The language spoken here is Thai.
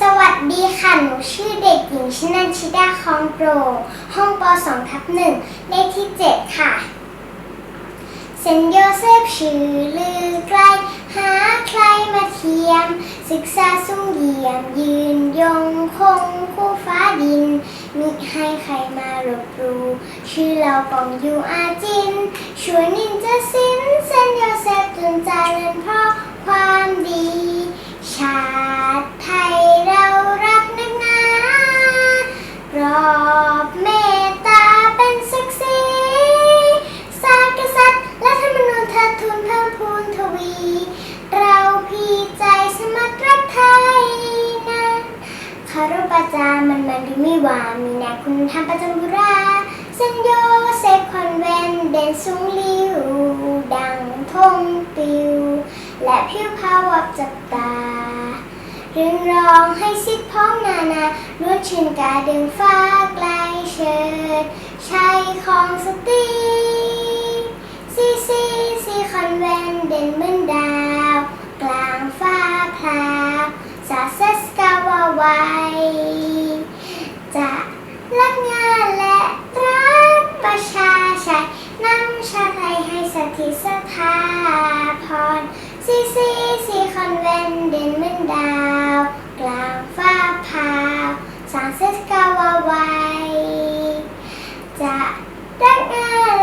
สวัสดีค่ะ หนูชื่อเด็กหญิงชนันชิดาคองโปรห้องป .2 ทับหนึ่งเลขที่ 7 ค่ะ เซนโยเซฟชื่อลือไกล หาใครมาเทียม ศึกษาสุ่งเยี่ยม ยืนยงคงคู่ฟ้าดิน มิให้ใครมารบรู ชื่อเรากองอยู่อาจิน ช่วยนินจะสิ้นเซนโยเซ ดูมีหวามีแนวคุณธรรมประจำบุราเซนโยเซคอนแวนเด่นสูงลิว ดังธงปิว และผิวพาวับจับตาเรื่องร้องให้สิทธิพ้องนานาล้วนชื่นกาดึงฟ้าไกลเชิดชัยของสตรีซีซีซีคอนแวนเด่นเหมือนดาว กลางฟ้าพลาวสาเซสกาวาไวานเซสกาวาไวจะได้งาน